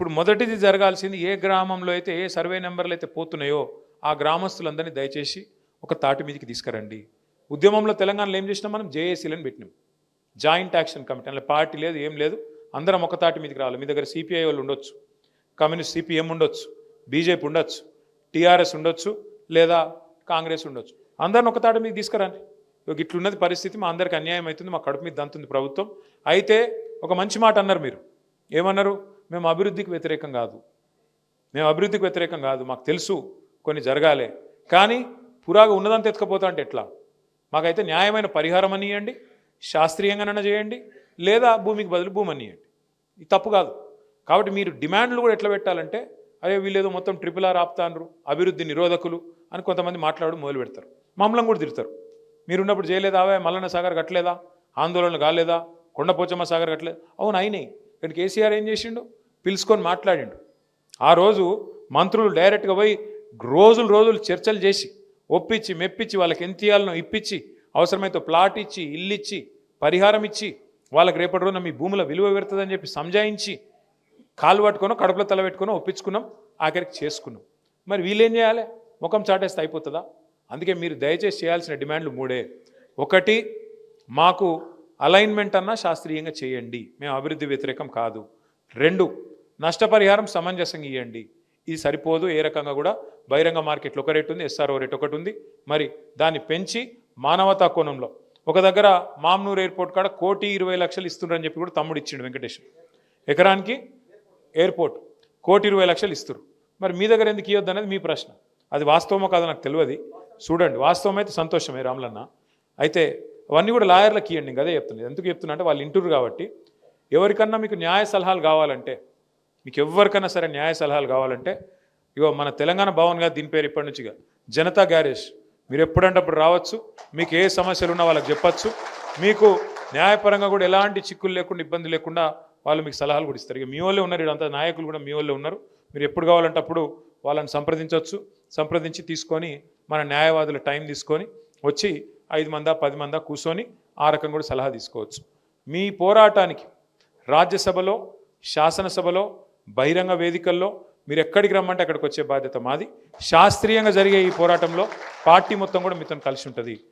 ఇప్పుడు మొదటిది జరగాల్సింది ఏ గ్రామంలో అయితే ఏ సర్వే నెంబర్లు అయితే పోతున్నాయో ఆ గ్రామస్తులందరినీ దయచేసి ఒక తాటి మీదకి తీసుకురండి. ఉద్యమంలో తెలంగాణలో ఏం చేసినాం మనం? జేఏసీలను పెట్టినాం. Joint action committee. అందులో పార్టీ లేదు ఏం లేదు. అందరం ఒక తాటి మీదకి రావాలి. మీ దగ్గర సిపిఐ వాళ్ళు ఉండొచ్చు. కమ్యూనిస్ట్ సిపిఎం ఉండొచ్చు. బీజేపీ ఉండొచ్చు. టీఆర్ఎస్ ఉండొచ్చు. లేదా కాంగ్రెస్ ఉండొచ్చు. అందరిని ఒక తాటి మీద తీసుకురండి. ఇక ఇట్లున్నది పరిస్థితి మా అందరికి అన్యాయం అవుతుంది మా కడుపు మీద దంతుంది ప్రభుత్వం. అయితే ఒక మంచి మాట అన్నారు మీరు. ఏమన్నారు? మేము అభివృద్ధికి వ్యతిరేకం కాదు. మేము అభివృద్ధికి వ్యతిరేకం కాదు. మాకు తెలుసు కొన్ని జరగాలే. కానీ పురాగా ఉన్నదంతా ఎత్తుకపోతా అంటే ఎట్లా? మాకైతే న్యాయమైన పరిహారం అనియండి శాస్త్రీయంగానైనా చేయండి లేదా భూమికి బదులు భూమి అనియండి ఇది తప్పు కాదు. కాబట్టి మీరు డిమాండ్లు కూడా ఎట్లా పెట్టాలంటే అరే వీళ్ళేదో మొత్తం ట్రిపుల్ ఆర్ ఆపుతాండ్రు అభివృద్ధి నిరోధకులు అని కొంతమంది మాట్లాడు మొదలు పెడతారు. మమ్మల్ని కూడా తిడతారు. మీరున్నప్పుడు చేయలేదా? మల్లన్న సాగర్ కట్టలేదా? ఆందోళనలు కాలేదా? కొండపోచమ్మ సాగర్ కట్టలేదు అవును అయినాయి. ఇక్కడ కేసీఆర్ ఏం చేసిండు? పిలుచుకొని మాట్లాడిండు. ఆ రోజు మంత్రులు డైరెక్ట్గా పోయి రోజులు రోజులు చర్చలు చేసి ఒప్పించి మెప్పించి వాళ్ళకి ఎంత ఇవ్వాలనో ఇప్పించి అవసరమైతే ప్లాట్ ఇచ్చి ఇల్లు ఇచ్చి పరిహారం ఇచ్చి వాళ్ళకి రేపటి రోజున మీ భూముల విలువ పెడుతుందని చెప్పి సంజాయించి కాలు పట్టుకొని కడుపులో తల పెట్టుకొని ఒప్పించుకున్నాం ఆఖరికి చేసుకున్నాం. మరి వీళ్ళేం చేయాలి? ముఖం చాటేస్తే అయిపోతుందా? అందుకే మీరు దయచేసి చేయాల్సిన డిమాండ్లు మూడే. ఒకటి మాకు అలైన్మెంట్ అన్నా శాస్త్రీయంగా చేయండి. మేము అభివృద్ధి వ్యతిరేకం కాదు. రెండు నష్టపరిహారం సమంజసంగా ఇవ్వండి ఇది సరిపోదు. ఏ రకంగా కూడా? బహిరంగ మార్కెట్లో ఒక రేటు ఉంది ఎస్ఆర్ఓ రేట్ ఒకటి ఉంది. మరి దాన్ని పెంచి మానవతా కోణంలో ఒక దగ్గర మామ్నూర్ ఎయిర్పోర్ట్ కాడ కోటి ఇరవై లక్షలు ఇస్తున్నారని చెప్పి కూడా తమ్ముడు ఇచ్చిండు వెంకటేశ్వర ఎకరానికి ఎయిర్పోర్ట్ కోటి ఇరవై లక్షలు ఇస్తారు మరి మీ దగ్గర ఎందుకు ఇవ్వద్దు అనేది మీ ప్రశ్న. అది వాస్తవమో కాదో నాకు తెలియదు. చూడండి వాస్తవం అయితే సంతోషమే రాములన్న. అయితే అవన్నీ కూడా లాయర్లకు ఇవ్వండి ఇంకా అదే చెప్తున్నాను ఎందుకు చెప్తున్నా అంటే వాళ్ళు ఇంటురు కాబట్టి. ఎవరికన్నా మీకు న్యాయ సలహాలు కావాలంటే మీకు ఎవరికైనా సరే న్యాయ సలహాలు కావాలంటే ఇగో మన తెలంగాణ భవన్ కాదు దీని పేరు ఇప్పటి నుంచిగా జనతా గ్యారేజ్. మీరు ఎప్పుడంటే అప్పుడు రావచ్చు మీకు ఏ సమస్యలు ఉన్నా వాళ్ళకి చెప్పచ్చు. మీకు న్యాయపరంగా కూడా ఎలాంటి చిక్కులు లేకుండా ఇబ్బంది లేకుండా వాళ్ళు మీకు సలహాలు కూడా ఇస్తారు. ఇక మీ వాళ్ళే ఉన్నారు ఇదంతా నాయకులు కూడా మీ వాళ్ళే ఉన్నారు. మీరు ఎప్పుడు కావాలంటే అప్పుడు వాళ్ళని సంప్రదించవచ్చు. సంప్రదించి తీసుకొని మన న్యాయవాదుల టైం తీసుకొని వచ్చి ఐదు మందా పది మందా కూర్చొని ఆ రకంగా కూడా సలహా తీసుకోవచ్చు. మీ పోరాటానికి రాజ్యసభలో శాసనసభలో బహిరంగ వేదికల్లో మీరు ఎక్కడికి రమ్మంటే అక్కడికి వచ్చే బాధ్యత మాది. శాస్త్రీయంగా జరిగే ఈ పోరాటంలో పార్టీ మొత్తం కూడా మీతో కలిసి ఉంటుంది.